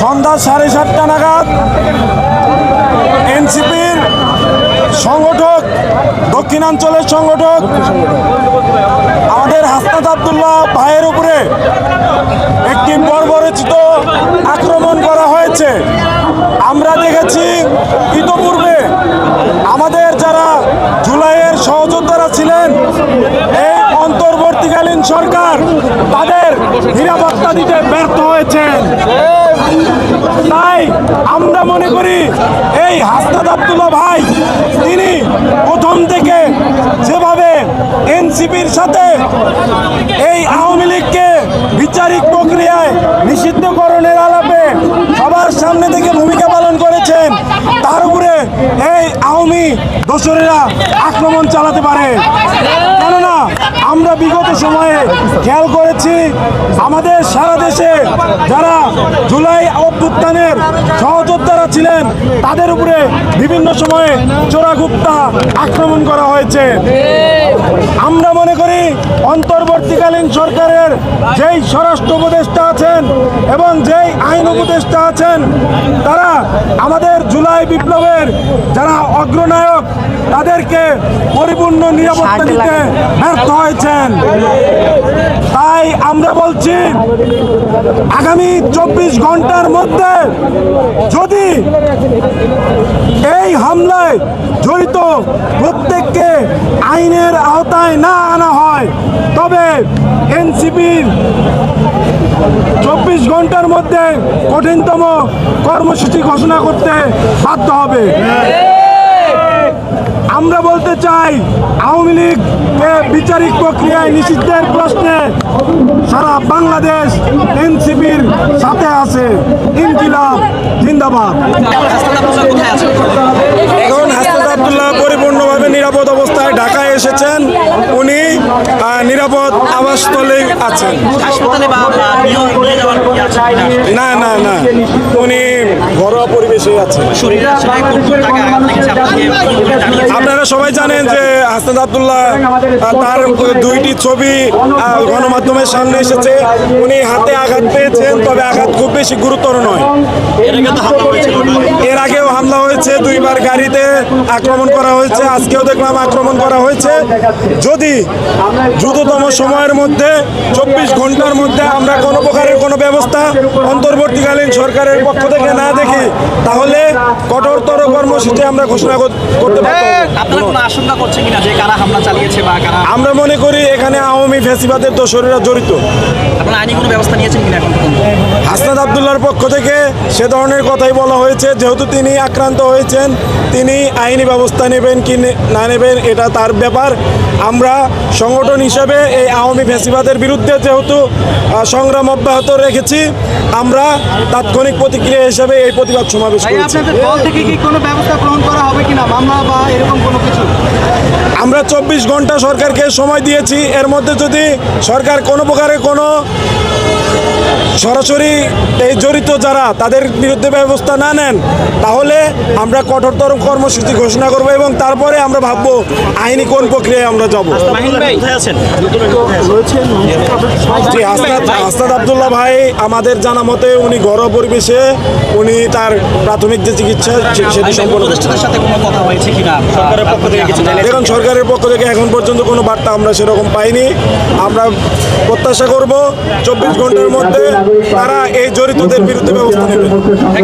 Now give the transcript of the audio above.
সন্ধ্যা সাড়ে সাতটা নাগাদ এনসিপির সংগঠক, দক্ষিণাঞ্চলের সংগঠক, আমাদের হাসনাত আবদুল্লাহ ভাইয়ের উপরে একটি বর্বরচিত আক্রমণ করা হয়েছে। আমরা দেখেছি ইতোপূর্বে আমাদের যারা জুলাইয়ের সহযোদ্ধারা ছিলেন, এই অন্তর্বর্তীকালীন সরকার তাদের নিরাপত্তা দিতে ব্যর্থ হয়েছেন। তাই আমরা মনে করি এই হাসনাত আবদুল্লাহ ভাই, তিনি প্রথম থেকে যেভাবে এনসিপির সাথে এই আওয়ামী লীগকে বিচারিক প্রক্রিয়ায় নিষিদ্ধকরণের আলাপে সবার সামনে থেকে ভূমিকা পালন করেছেন তার উপরে আওয়ামী দোসরেরা আক্রমণ চালাতে পারে। কেননা, আমরা বিগত সময়ে খেয়াল করেছি, আমাদের সারা দেশে যারা জুলাই অভ্যুত্থানের সহযোদ্ধারা ছিলেন, তাদের উপরে বিভিন্ন সময়ে চোরাগুপ্তা আক্রমণ করা হয়েছে। আমরা মনে করি অন্তর্বর্তীকালীন সরকারের যেই স্বরাষ্ট্র উপদেষ্টা আছেন এবং যেই আইন উপদেষ্টা আছেন তারা আমাদের জুলাই বিপ্লবের যারা অগ্রনায়ক তাদেরকে পরিপূর্ণ নিরাপত্তা দিতে ব্যর্থ হয়েছেন। তাই আমরা বলছি আগামী চব্বিশ ঘণ্টার মধ্যে যদি এই হামলায় জড়িত আইনের আওতায় না আনা হয়। তবে এনসিপির চব্বিশ ঘণ্টার মধ্যে কঠিনতম কর্মসূচি ঘোষণা করতে বাধ্য হবে। আমরা বলতে চাই, আওয়ামী লীগকে বিচারিক প্রক্রিয়ায় নিষিদ্ধের প্রশ্নে সারা বাংলাদেশ এনসিপির সাথে আছে। ইনকিলাব, জিন্দাবাদ। এখন আবদুল্লাহ পরিপূর্ণভাবে নিরাপদ ঢাকায় এসেছেন উনি নিরাপদ আবাসস্থলে আছেন? না না না উনি ঘরোয়া পরিবেশে আছেন। আপনারা সবাই জানেন যে হাসনাত আবদুল্লাহ তার দুইটি ছবি গণমাধ্যমের সামনে এসেছে। উনি হাতে আঘাত পেয়েছেন তবে আঘাত খুব বেশি গুরুতর নয়। এর আগেও হামলা হয়েছে দুইবার গাড়িতে আক্রমণ করা হয়েছে। আজকেও দেখলাম আক্রমণ করা হয়েছে। যদি দ্রুততম সময়ের মধ্যে চব্বিশ ঘণ্টার মধ্যে আমরা কোনো প্রকারের কোনো ব্যবস্থা অন্তর্বর্তীকালীন সরকারের পক্ষ থেকে না দেখি তাহলে কঠোরতর কর্মসূচি আমরা ঘোষণা করতে পারব আমরা মনে করি এখানে আওয়ামী ফেসিবাদের দোসরেরা জড়িত। হাসনাত আবদুল্লার পক্ষ থেকে সে ধরনের কথাই বলা হয়েছে যেহেতু তিনি আক্রান্ত হয়েছেন তিনি আইনি ব্যবস্থা নেবেন কি না নেবেন এটা তার ব্যাপার আমরা সংগঠন হিসেবে এই আওয়ামী ফেসিবাদের বিরুদ্ধে যেহেতু সংগ্রাম অব্যাহত রেখেছি আমরা তাৎক্ষণিক প্রতিক্রিয়া হিসেবে এই প্রতিবাদ সমাবেশ করেছি। আপনাদের দল থেকে কি কোনো ব্যবস্থা গ্রহণ করা হবে কিনা মামলা বা এরকম কোনো কিছু? আমরা চব্বিশ ঘণ্টা সরকারকে সময় দিয়েছি এর মধ্যে যদি সরকার কোনো প্রকারের কোনো সরাসরি এই জড়িত যারা তাদের বিরুদ্ধে ব্যবস্থা না নেন তাহলে আমরা কঠোরতর কর্মসূচি ঘোষণা করব এবং তারপরে আমরা ভাববো আইনি কোন প্রক্রিয়ায় আমরা যাব। মাহিন ভাই। জি হাসনাত আবদুল্লাহ ভাই আমাদের জানা মতে উনি ঘরোয়া পরিবেশে উনি তার প্রাথমিক যে চিকিৎসা সেটি সম্পন্ন দেখুন সরকারের পক্ষ থেকে এখন পর্যন্ত কোনো বার্তা আমরা সেরকম পাইনি। আমরা প্রত্যাশা করব চব্বিশ ঘণ্টার মধ্যে তারা এই জড়িতদের বিরুদ্ধে ব্যবস্থা নেবে।